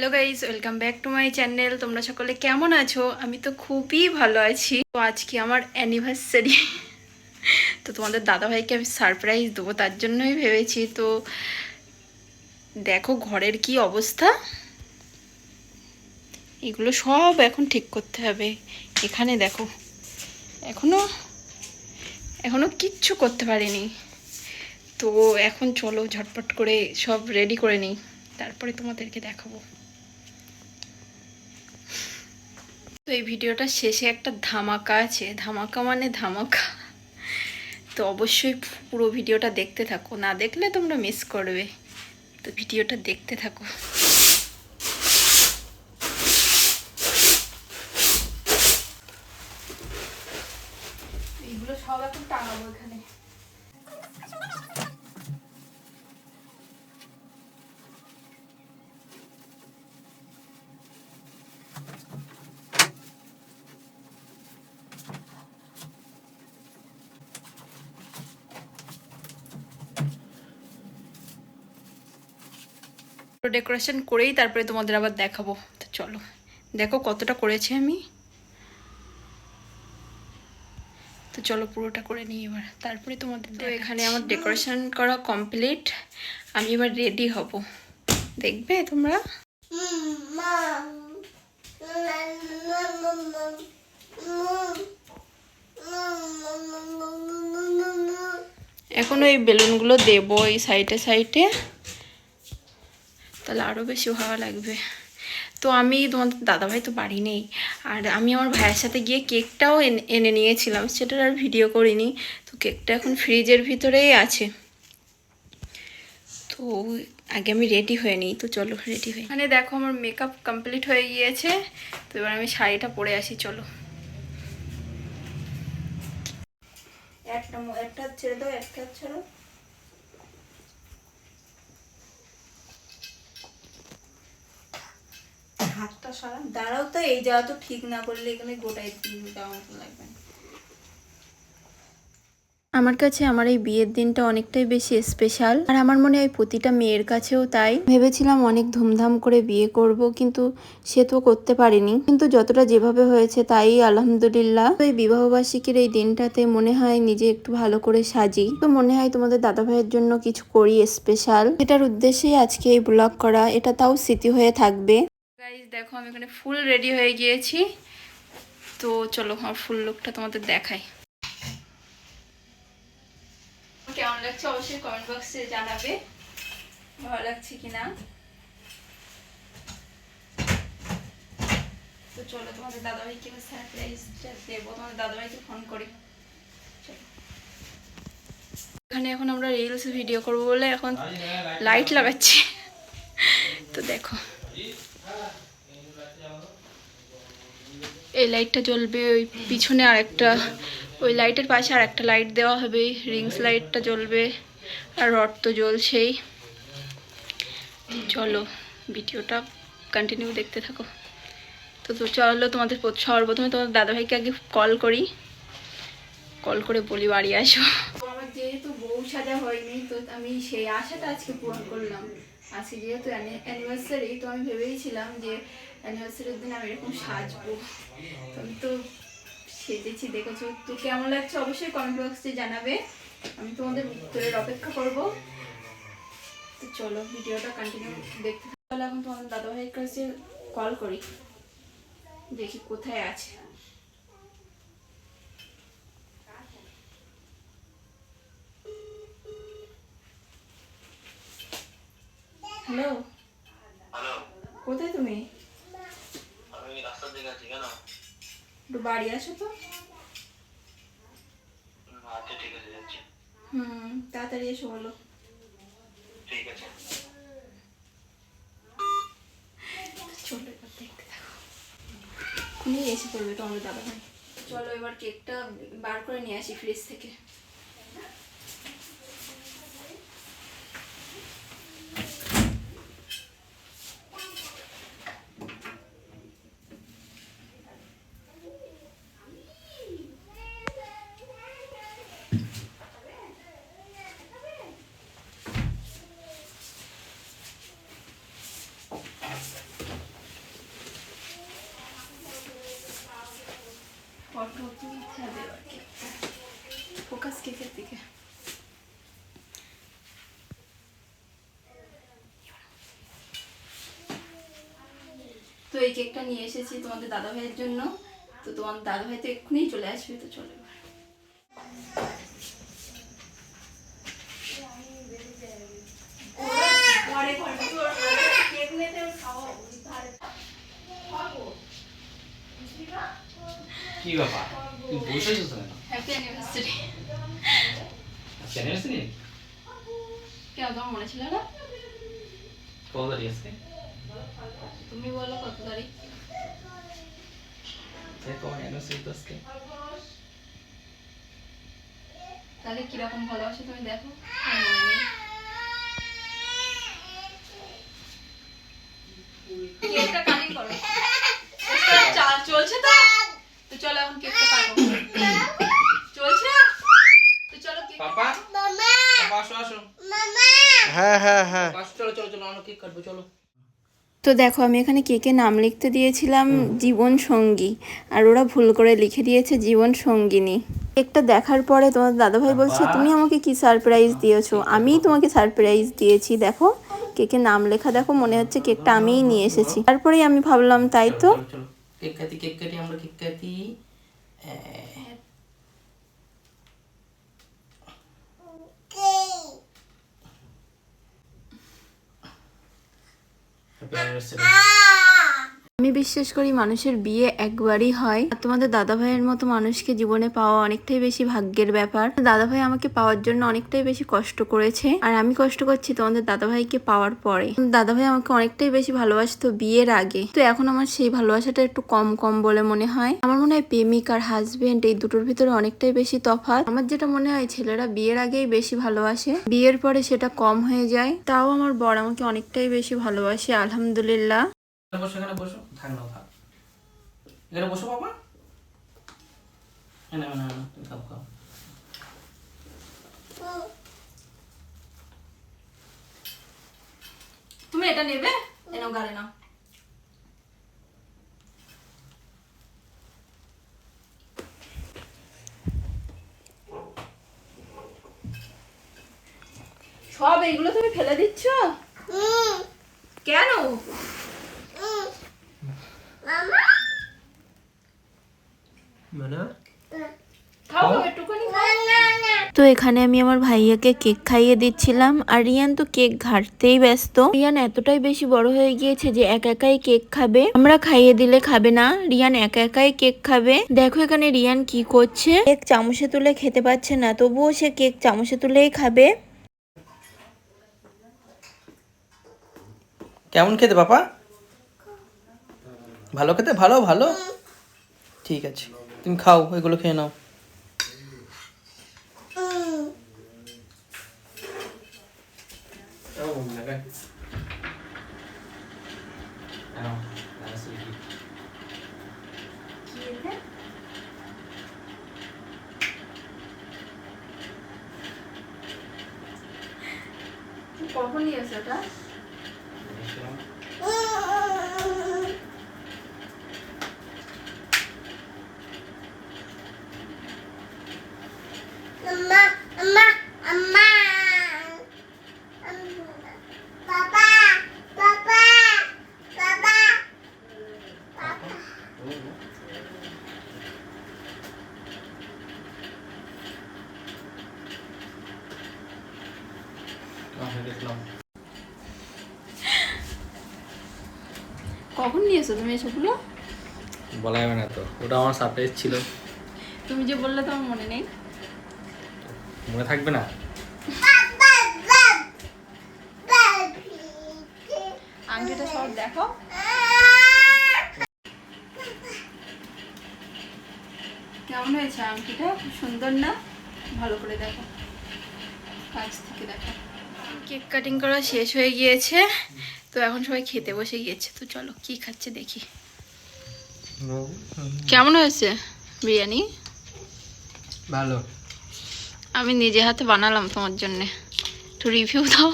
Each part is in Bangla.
Hello guys welcome back to my channel. তোমরা সকলে কেমন আছো? আমি তো খুবই ভালো আছি। তো আজকে আমার অ্যানিভার্সারি তো তোমাদের দাদাভাইকে আমি সারপ্রাইজ দেবো, তার জন্যই ভেবেছি। তো দেখো ঘরের কি অবস্থা। এগুলো সব এখন ঠিক করতে হবে। এখানে দেখো, এখনও এখনও কিচ্ছু করতে পারিনি। তো এখন চলো ঝটপট করে সব রেডি করে নিই। তারপরে তোমাদেরকে দেখাবো। তো এই ভিডিওটা শেষে একটা ধামাকা আছে। ধামাকা মানে ধামাকা। তো অবশ্যই পুরো ভিডিওটা দেখতে থাকো। না দেখলে তোমরা মিস করবে। তো ভিডিওটা দেখতে থাকো। এইগুলো সব এখন টাঙাবো এখানে। ডেকোরেশন করেই তারপরে তোমাদের আবার দেখাবো। তো চলো, দেখো কতটা করেছি আমি। তো চলো পুরোটা করে নিই এবার। তারপরে তোমাদের তো এখানে আমার ডেকোরেশন করা কমপ্লিট আমি এবার রেডি হব। দেখবে তোমরা? এখন ওই বেলুনগুলো দেবো এই সাইডে সাইডে। তাহলে আরও বেশি ভালো লাগবে। তো আমি তোমাদের দাদাভাই তো বাড়ি নেই। আর আমি আমার ভাইয়ের সাথে গিয়ে কেকটাও এনে এনে নিয়েছিলাম। সেটার আর ভিডিও করিনি। তো কেকটা এখন ফ্রিজের ভিতরেই আছে। তো আগে আমি রেডি হয়ে নিই। তো চলো রেডি হয়ে মানে দেখো আমার মেকআপ কমপ্লিট হয়ে গিয়েছে। তো এবার আমি শাড়িটা পরে আসি চলো। একটা একটা ছেড়ে দাও একটা ছেড়ে হাতটা দাঁড়াও তো, এই যাওয়া তো ঠিক না করলে এখানে গোটাই দেওয়া মতো লাগবে। আমার কাছে আমার এই বিয়ের দিনটা অনেকটাই বেশি স্পেশাল আর আমার মনে হয় প্রতিটা মেয়ের কাছেও তাই। ভেবেছিলাম অনেক ধুমধাম করে বিয়ে করব, কিন্তু সে তো করতে পারিনি। কিন্তু যতটা যেভাবে হয়েছে তাই, আলহামদুলিল্লাহ। তো এই বিবাহবার্ষিকীর এই দিনটাতে মনে হয় নিজে একটু ভালো করে সাজি। তো মনে হয় তোমাদের দাদা ভাইয়ের জন্য কিছু করি স্পেশাল এটার উদ্দেশ্যেই আজকে এই ব্লগ করা, এটা তাও স্মৃতি হয়ে থাকবে। গাইজ দেখো আমি এখানে ফুল রেডি হয়ে গিয়েছি। তো চলো আমার ফুল লুকটা তোমাদের দেখাই। কেমন লাগছে? অবশ্যই কমেন্ট বক্সে জানাবে। ভালো লাগছে কিনা? তো চলো তোমাদের দাদাভাইকে সারপ্রাইজটা দেবো। তোমাদের দাদাভাইকে ফোন করি। চলো। এখানে এখন আমরা রিলস ভিডিও করব বলে এখন লাইট লাগাচ্ছি। তো দেখো। এই লাইটটা জ্বলবে, ওই পিছনে আর একটা ওই লাইটের পাশে আর একটা লাইট দেওয়া হবে, রিংস লাইটটা জ্বলবে, আর রড তো জ্বলছেই। চলো, ভিডিওটা কন্টিনিউ দেখতে থাকো। তো তো চলো, তোমাদের প্রথ- সর্বপ্রথমে তোমাদের দাদাভাইকে আগে কল করি। কল করে বলি বাড়ি আসো। আমার যেহেতু বউ সাজা হয়নি, তো আমি সেই আশাটা আজকে পূরণ করলাম। আজকে যেহেতু অ্যানিভার্সারি তো আমি ভেবেইছিলাম যে অ্যানিভার্সারির দিন আমি এরকম সাজবো। আমি তো সেজেছি, দেখেছ। তো কেমন লাগছে অবশ্যই কমেন্ট বক্সে জানাবে। আমি তোমাদের উত্তরের অপেক্ষা করব। তো চলো, ভিডিওটা কন্টিনিউ দেখতে। তাহলে এখন তোমাদের দাদাভাইয়ের কাছে কল করি। দেখি কোথায় আছে। হ্যালো। হ্যালো। কোথায় তুমি? আমি রাস্তার দিকে আছি কেন একটু বাড়ি আসো তো? হুম, আচ্ছা ঠিক আছে যাচ্ছি। হুম তাড়াতাড়ি এসো বলো। ঠিক আছে। চলো দেখতে থাকো। এসে পড়বে দাদা ভাই চলো এবার কেকটা বার করে নিয়ে আসি ফ্রিজ থেকে। এই কেকটা নিয়ে এসেছি তোমাদের দাদা ভাইয়ের জন্য। তো তোমার দাদা ভাই তো এক্ষুনি চলে আসবে তো চলে কি তুই বসেছিস কেন? হ্যাপি অ্যানিভার্সারি চ্যানেল সিনে কেন তোমার মনে ছিল না? কত তারিখ আজকে? তুমি বলো কত তারিখ? তাহলে কীরকম ভালোবাসো তুমি দেখো। কেকটা কাটিং করো। কেকটা চলছে তো? তো চলো এখন কেকটা কাটো চলছে? তো চলো কেক পাপা? পাপা আসো আসো। হ্যাঁ হ্যাঁ হ্যাঁ। চলো চলো চলো আমরা কেক কাটবো চলো। তো দেখো আমি এখানে কেকে নাম লিখতে দিয়েছিলাম? জীবন সঙ্গী। আর ওরা ভুল করে লিখে দিয়েছে জীবন সঙ্গিনী। কেকটা দেখার পরে তোমার দাদাভাই বলছে তুমি আমাকে কি সারপ্রাইজ দিয়েছ? আমিই তোমাকে সারপ্রাইজ দিয়েছি। দেখো কেকে নাম লেখা দেখো মনে হচ্ছে কেকটা আমিই নিয়ে এসেছি। তারপরেই আমি ভাবলাম তাই তো? কেক কাটি কেক কাটি আমরা কেক কাটি হ্যাপি অ্যানিভার্সারি বিশ্বাস করি মানুষের বিয়ে একবারই হয়। আর তোমাদের দাদা ভাইয়ের মতো মানুষকে জীবনে পাওয়া অনেকটাই বেশি ভাগ্যের ব্যাপার। দাদা ভাই আমাকে পাওয়ার জন্য অনেকটাই বেশি কষ্ট করেছে। আর আমি কষ্ট করছি তোমাদের দাদা ভাইকে পাওয়ার পরে। দাদা ভাই আমাকে অনেকটাই বেশি ভালোবাসতো বিয়ের আগে। তো এখন আমার সেই ভালোবাসাটা একটু কম কম বলে মনে হয়। আমার মনে হয় প্রেমিক আর হাজবেন্ড এই দুটোর ভিতরে অনেকটাই বেশি তফাৎ। আমার যেটা মনে হয় ছেলেরা বিয়ের আগেই বেশি ভালোবাসে। বিয়ের পরে সেটা কম হয়ে যায়। তাও আমার বর আমাকে অনেকটাই বেশি ভালোবাসে, আলহামদুলিল্লাহ। বসো এখানে বসো। থাক না থাক এখানে বসো বাবা। না না না খাও খাও। তুমি এটা নেবে? এনো গাড়ি নাও। সব এগুলো তুমি ফেলে দিচ্ছ? কেন? খাও একটুখানি তো এখানে আমি আমার ভাইয়াকে কেক খাইয়ে দিচ্ছিলাম আর রিয়ান তো কেক ঘাটতেই ব্যস্ত। রিয়ান এতটাই বেশি বড় হয়ে গিয়েছে যে একা একাই কেক খাবে। আমরা খাইয়ে দিলে খাবে না রিয়ান একা একাই কেক খাবে। দেখো এখানে রিয়ান কি করছে। কেক চামচে তুলে খেতে পাচ্ছে না তবুও সে কেক চামচে তুলেই খাবে। কেমন খেতে পাপা? ভালো খেতে? ভালো ভালো। ঠিক আছে। তুমি খাও এগুলো খেয়ে নাও। কখন নিয়েছে ওটা কখন নিয়েছো তুমি এসবগুলো? বলা যাবে না তো ওটা আমার সারপ্রাইজ ছিল। তুমি যে বললে তোমার মনে নেই। মনে থাকবে না? আংটিটা সব দেখো। কেমন হয়েছে আংটিটা? খুব সুন্দর না? ভালো করে দেখো। কাছ থেকে দেখো। কেক কাটিং করা শেষ হয়ে গিয়েছে। তো এখন সবাই খেতে বসে গিয়েছে তো চলো কি খাচ্ছে দেখি। কেমন হয়েছে বিরিয়ানি? ভালো। আমি নিজে হাতে বানালাম তোমার জন্যে। একটু রিভিউ দাও।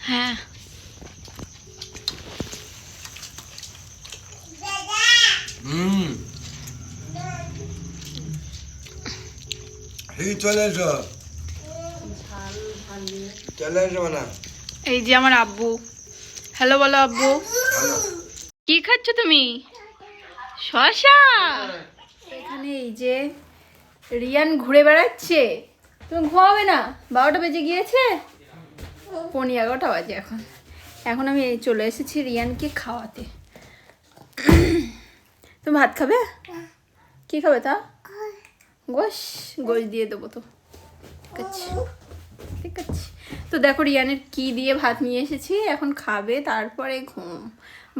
হ্যাঁ। হুম। চলে এই যে আমার আব্বু। হ্যালো বলো আব্বু। কি খাচ্ছ তুমি? শশা। এখানে এই যে রিয়ান ঘুরে বেড়াচ্ছে। তুমি ঘুমাবে না? বারোটা বেজে গিয়েছে? পনি এগারোটা বাজে এখন। এখন আমি চলে এসেছি রিয়ানকে খাওয়াতে। তুমি ভাত খাবে? কি খাবে তা? গোশ গোশ দিয়ে দেবো তো। ঠিক আছে। ঠিক আছে? তো দেখো রিয়ানের কি দিয়ে ভাত নিয়ে এসেছি, এখন খাবে, তারপরে ঘুম।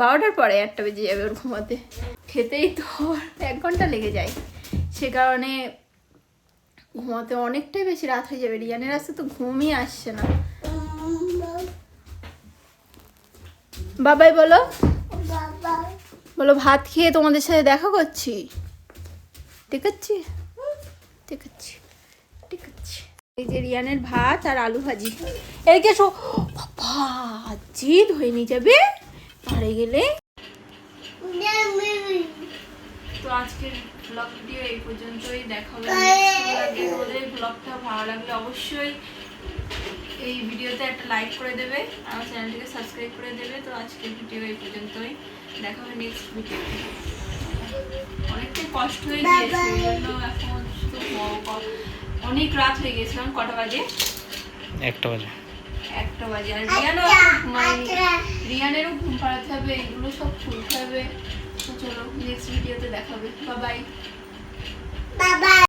বারোটার পরে একটা বেজে যাবে ওর ঘুমাতে। খেতেই তো এক ঘণ্টা লেগে যায়। সে কারণে ঘুমাতে অনেকটাই বেশি রাত হয়ে যাবে। রিয়ানের আসতে তো ঘুমই আসছে না। বাবাই বলো। বলো, ভাত খেয়ে তোমাদের সাথে দেখা করছি? ঠিক আছে? ঠিক আছে ঠিক আছে। এই যে রিয়ানের ভাত আর আলু ভাজি। এদিকে বাবা জিদ হয়ে নিয়ে যাবে। পারে গেলে। তো আজকের ব্লগ ভিডিও এই পর্যন্তই। দেখা হবে লাগে ব্লগটা ভালো লাগলে অবশ্যই এই ভিডিওতে একটা লাইক করে দেবে আমার চ্যানেলটিকে সাবস্ক্রাইব করে দেবে। তো আজকের ভিডিও এই পর্যন্তই। দেখা হবে নেক্সট ভিডিও অনেকটাই কষ্ট হয়ে গিয়েছে। এখন শুধু অনেক রাত হয়ে গেছিলাম কটা বাজে? একটা বাজে। একটা বাজে। আর রিয়ানও এখন ঘুমায়নি। রিয়ানেরও ঘুম পাড়াতে হবে এগুলো সব খুলতে হবে। তো চলো নেক্সট ভিডিওতে দেখাবে। বাবাই বাই